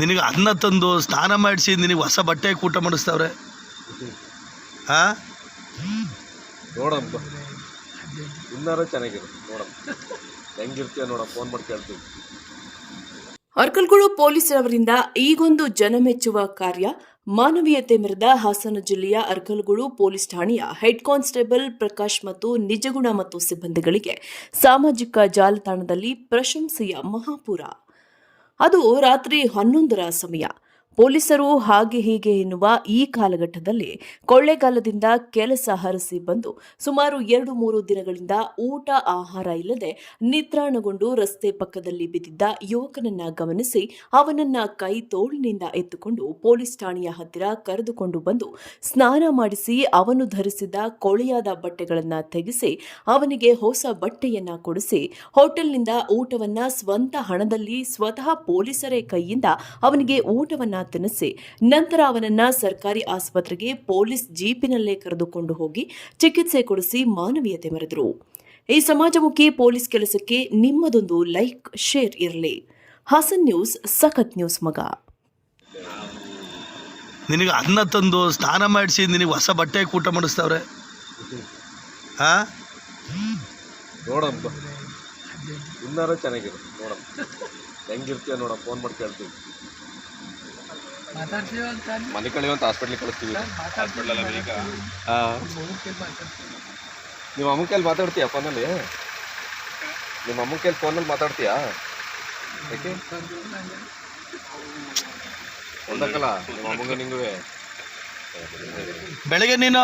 ನಿನಗೆ ಅನ್ನ ತಂದು ಸ್ನಾನ ಮಾಡಿಸಿ ನಿನಗೆ ಹೊಸ ಬಟ್ಟೆ ಊಟ ಮಾಡಿಸ್ತಾವ್ರೆ? ಆ? ನೋಡಪ್ಪ. ಇನ್ನಾರು ಹೆಂಗಿರ್ತೀಯ ಫೋನ್ ಮಾಡಿ ಕೇಳ್ತೀವಿ ಅರ್ಕಲ್ಗೂಡು ಪೊಲೀಸರವರಿಂದ ಈಗೊಂದು ಜನಮೆಚ್ಚುವ ಕಾರ್ಯ ಮಾನವೀಯತೆ ಮೆರೆದ ಹಾಸನ ಜಿಲ್ಲೆಯ ಅರ್ಕಲ್ಗೋಳು ಪೊಲೀಸ್ ಠಾಣೆಯ ಹೆಡ್ ಕಾನ್ಸ್ಟೇಬಲ್ ಪ್ರಕಾಶ್ ಮತ್ತು ನಿಜಗುಣ ಮತ್ತು ಸಿಬ್ಬಂದಿಗಳಿಗೆ ಸಾಮಾಜಿಕ ಜಾಲತಾಣದಲ್ಲಿ ಪ್ರಶಂಸೆಯ ಮಹಾಪುರ. ಅದು ರಾತ್ರಿ ಹನ್ನೊಂದರ ಸಮಯ. ಪೊಲೀಸರು ಹಾಗೆ ಹೀಗೆ ಎನ್ನುವ ಈ ಕಾಲಘಟ್ಟದಲ್ಲಿ ಕೊಳ್ಳೆಗಾಲದಿಂದ ಕೆಲಸ ಹರಸಿ ಬಂದು ಸುಮಾರು ಎರಡು ಮೂರು ದಿನಗಳಿಂದ ಊಟ ಆಹಾರ ಇಲ್ಲದೆ ನಿತ್ರಾಣಗೊಂಡು ರಸ್ತೆ ಪಕ್ಕದಲ್ಲಿ ಬಿದ್ದಿದ್ದ ಯುವಕನನ್ನ ಗಮನಿಸಿ ಅವನನ್ನ ಕೈ ತೋಳಿನಿಂದ ಎತ್ತುಕೊಂಡು ಪೊಲೀಸ್ ಠಾಣೆಯ ಹತ್ತಿರ ಕರೆದುಕೊಂಡು ಬಂದು ಸ್ನಾನ ಮಾಡಿಸಿ ಅವನು ಧರಿಸಿದ ಕೊಳೆಯಾದ ಬಟ್ಟೆಗಳನ್ನ ತೆಗೆಸಿ ಅವನಿಗೆ ಹೊಸ ಬಟ್ಟೆಯನ್ನ ಕೊಡಿಸಿ ಹೋಟೆಲ್ನಿಂದ ಊಟವನ್ನ ಸ್ವಂತ ಹಣದಲ್ಲಿ ಸ್ವತಃ ಪೊಲೀಸರೇ ಕೈಯಿಂದ ಅವನಿಗೆ ಊಟವನ್ನ ತಿನ್ನಿಸಿ. ನಂತರ ಅವನನ್ನ ಸರ್ಕಾರಿ ಆಸ್ಪತ್ರೆಗೆ ಪೊಲೀಸ್ ಜೀಪಿನಲ್ಲೇ ಕರೆದುಕೊಂಡು ಹೋಗಿ ಚಿಕಿತ್ಸೆ ಕೊಡಿಸಿ ಮಾನವೀಯತೆ ಮೆರೆದರು. ಈ ಸಮಾಜಮುಖಿ ಪೊಲೀಸ್ ಕೆಲಸಕ್ಕೆ ನಿಮ್ಮದೊಂದು ಲೈಕ್ ಶೇರ್ ಇರಲಿ. ಹಾಸನ್ ನ್ಯೂಸ್ ಸಖತ್ ನ್ಯೂಸ್ ಮಗ. ನಿನಗೆ ಅನ್ನ ತಂದು ಸ್ನಾನ ಮಾಡಿಸಿ ನಿನಗೆ ಹೊಸ ಬಟ್ಟೆ ಕೂಟ ಮಾಡಿಸ್ತವ್ರೆ. ಹಾಂ? ನೋಡಪ್ಪ. ಇನ್ನಾರು ಚೆನ್ನಾಗಿರುತ್ತೆ ನೋಡಪ್ಪ. ಹೆಂಗಿರ್ತೀಯ ನೋಡಪ್ಪ. ಫೋನ್ ಮಾಡಿ ಕೇಳ್ತೀವಿ ಮನೆ ಕಳಿವಂತ ಹಾಸ್ಪಿಟ್ಲಿಗೆ ಕಳಿಸ್ತೀವಿ. ಹಾಂ ನಿಮ್ಮ ಅಮ್ಮ ಕೈಲಿ ಮಾತಾಡ್ತೀಯ ಫೋನಲ್ಲಿ ನಿಮ್ಮ ಅಮ್ಮ ಕೈಲಿ ಫೋನಲ್ಲಿ ಮಾತಾಡ್ತೀಯಾ? ಯಾಕೆ ಒಂದಕ್ಕಲ್ಲ ನಿಮ್ಮ ಅಮ್ಮಂಗ ನಿಂಗುವೆ. ಬೆಳಗ್ಗೆ ನೀನು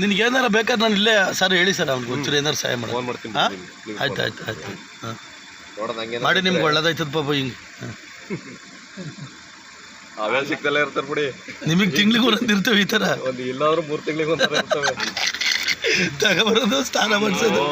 ನಿನ್ಗೆ ಏನಾರ ಬೇಕಾದ್ರೆ ನಾನು ಇಲ್ಲೇ ಸರ್ ಹೇಳಿ ಸರ್ ಅವ್ನಿಗೆ ಒಂಚೂರು ಏನಾರು ಸಹಾಯ ಮಾಡಿ. ಫೋನ್ ಮಾಡ್ತೀನಿ ಹಾಂ? ಆಯ್ತು ಆಯ್ತು ಆಯ್ತು. ಹಾಂ. ಮಾಡಿ ನಿಮ್ಗೆ ಒಳ್ಳೇದಾಯ್ತದ ಪಾಪ ಹಿಂಗೆ. ಅವೇನು ಸಿಕ್ತಲ್ಲ ಇರ್ತಾರೆ ಬಿಡಿ. ನಿಮಗೆ ತಿಂಗ್ಳಿಗೆ ಒಂದೊಂದು ಇರ್ತವೆ ಈ ತರ. ಒಂದು ಇಲ್ಲಾದ್ರೂ ಮೂರು ತಿಂಗಳಿಗೆ ಒಂಥರ ಇರ್ತವೆ. ತಗೊಬರೋದು ಸ್ನಾನ ಮಾಡಿಸೋದು.